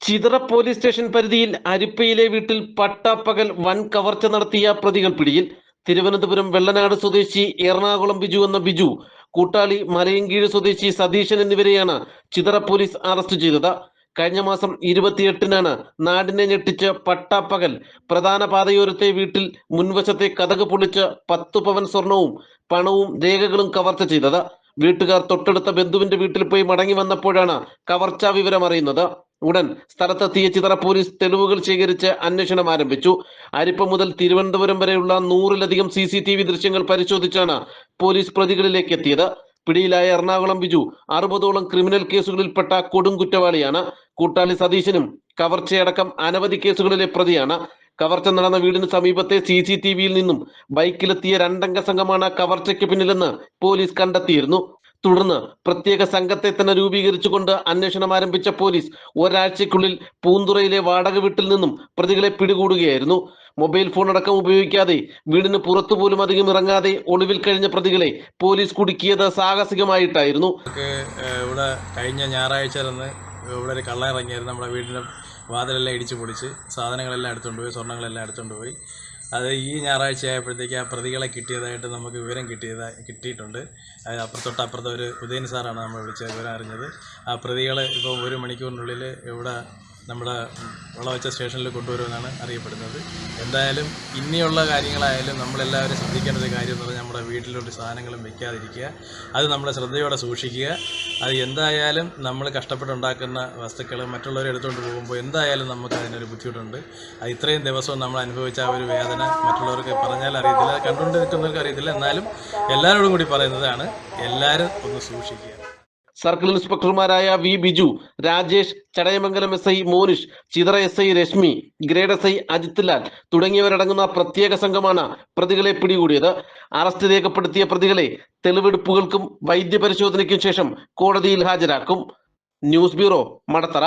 Chithara police station പരിധിയിൽ അരിപ്പയിലെ വീട്ടിൽ പട്ടാപ്പകൽ വൻ കവർച്ച നടത്തിയ പ്രതികൾ പിടിയിൽ. തിരുവനന്തപുരം വെള്ളനാട് സ്വദേശി എറണാകുളം ബിജു എന്ന ബിജു കൂട്ടാളി മലയങ്കീഴ് സ്വദേശി സതീശൻ എന്നിവരെയാണ് ചിതറ പോലീസ് അറസ്റ്റ് ചെയ്തത്. കഴിഞ്ഞ മാസം ഇരുപത്തിയെട്ടിനാണ് നാടിനെ ഞെട്ടിച്ച പട്ടാപ്പകൽ പ്രധാന പാതയോരത്തെ വീട്ടിൽ മുൻവശത്തെ കഥക് പൊളിച്ച് പത്തു പവൻ സ്വർണവും പണവും രേഖകളും കവർച്ച ചെയ്തത്. വീട്ടുകാർ തൊട്ടടുത്ത ബന്ധുവിന്റെ വീട്ടിൽ പോയി മടങ്ങി വന്നപ്പോഴാണ് കവർച്ചാ വിവരം അറിയുന്നത്. ഉടൻ സ്ഥലത്തെത്തിയ ചിതറ പോലീസ് തെളിവുകൾ ശേഖരിച്ച് അന്വേഷണം ആരംഭിച്ചു. അരിപ്പ മുതൽ തിരുവനന്തപുരം വരെയുള്ള നൂറിലധികം സി സി ടി വി ദൃശ്യങ്ങൾ പരിശോധിച്ചാണ് പോലീസ് പ്രതികളിലേക്ക് എത്തിയത്. പിടിയിലായ എറണാകുളം ബിജു അറുപതോളം ക്രിമിനൽ കേസുകളിൽപ്പെട്ട കൊടും കുറ്റവാളിയാണ് കൂട്ടാളി സതീശനും കവർച്ചയടക്കം അനവധി കേസുകളിലെ പ്രതിയാണ്. കവർച്ച നടന്ന വീടിന് സമീപത്തെ സി സി ടി വിയിൽ നിന്നും ബൈക്കിലെത്തിയ രണ്ടംഗ സംഘമാണ് കവർച്ചയ്ക്ക് പിന്നിലെന്ന് പോലീസ് കണ്ടെത്തിയിരുന്നു. തുടർന്ന് പ്രത്യേക സംഘത്തെ തന്നെ രൂപീകരിച്ചുകൊണ്ട് അന്വേഷണം ആരംഭിച്ച പോലീസ് ഒരാഴ്ചയ്ക്കുള്ളിൽ പൂന്തുറയിലെ വാടക വീട്ടിൽ നിന്നും പ്രതികളെ പിടികൂടുകയായിരുന്നു. മൊബൈൽ ഫോൺ അടക്കം ഉപയോഗിക്കാതെ വീടിന് പുറത്തുപോലും അധികം ഇറങ്ങാതെ ഒളിവിൽ കഴിഞ്ഞ പ്രതികളെ പോലീസ് കുടുക്കിയത് സാഹസികമായിട്ടായിരുന്നു. ഇവിടെ കഴിഞ്ഞ ഞായറാഴ്ച ഇവിടെ ഒരു കള്ള ഇറങ്ങിയായിരുന്നു. നമ്മുടെ വീടിന്റെ വാതിലെല്ലാം ഇടിച്ചു പൊളിച്ച് സാധനങ്ങളെല്ലാം എടുത്തുകൊണ്ട് പോയി സ്വർണങ്ങളെല്ലാം എടുത്തുകൊണ്ട് പോയി. അത് ഈ ഞായറാഴ്ച ആയപ്പോഴത്തേക്ക് ആ പ്രതികളെ കിട്ടിയതായിട്ട് നമുക്ക് വിവരം കിട്ടിയതായി കിട്ടിയിട്ടുണ്ട്. അത് അപ്പുറത്തൊട്ട് അപ്പുറത്തെ ഒരു ഉദയൻ സാറാണ് നമ്മൾ വിളിച്ച വിവരം അറിഞ്ഞത്. ആ പ്രതികൾ ഇപ്പോൾ ഒരു മണിക്കൂറിനുള്ളിൽ ഇവിടെ നമ്മുടെ വളവച്ച സ്റ്റേഷനിൽ കൊണ്ടുവരുമെന്നാണ് അറിയപ്പെടുന്നത്. എന്തായാലും ഇനിയുള്ള കാര്യങ്ങളായാലും നമ്മളെല്ലാവരും ശ്രദ്ധിക്കേണ്ട ഒരു കാര്യം എന്ന് പറഞ്ഞാൽ നമ്മുടെ വീട്ടിലൊരു സാധനങ്ങളും വെക്കാതിരിക്കുക. അത് നമ്മുടെ ശ്രദ്ധയോടെ സൂക്ഷിക്കുക. അത് എന്തായാലും നമ്മൾ കഷ്ടപ്പെട്ടുണ്ടാക്കുന്ന വസ്തുക്കൾ മറ്റുള്ളവരെ എടുത്തുകൊണ്ട് പോകുമ്പോൾ എന്തായാലും നമുക്ക് അതിനൊരു ബുദ്ധിമുട്ടുണ്ട്. അത് ഇത്രയും ദിവസവും നമ്മൾ അനുഭവിച്ച ആ ഒരു വേദന മറ്റുള്ളവർക്ക് പറഞ്ഞാൽ അറിയത്തില്ല. കണ്ടുകൊണ്ട് നിൽക്കുന്നവർക്ക് അറിയത്തില്ല. എന്നാലും എല്ലാവരോടും കൂടി പറയുന്നതാണ് എല്ലാവരും ഒന്ന് സൂക്ഷിക്കുക. Circle ഇൻസ്പെക്ടർമാരായ V Biju Rajesh Chadayamangalam S I Monish Chithara S I Rashmi grade S I Ajith Lal തുടങ്ങിയവരടങ്ങുന്ന പ്രത്യേക സംഘമാണ് പ്രതികളെ പിടികൂടിയത്. അറസ്റ്റ് രേഖപ്പെടുത്തിയ പ്രതികളെ തെളിവെടുപ്പുകൾക്കും വൈദ്യപരിശോധനയ്ക്കും ശേഷം കോടതിയിൽ ഹാജരാക്കും. News bureau Madathara.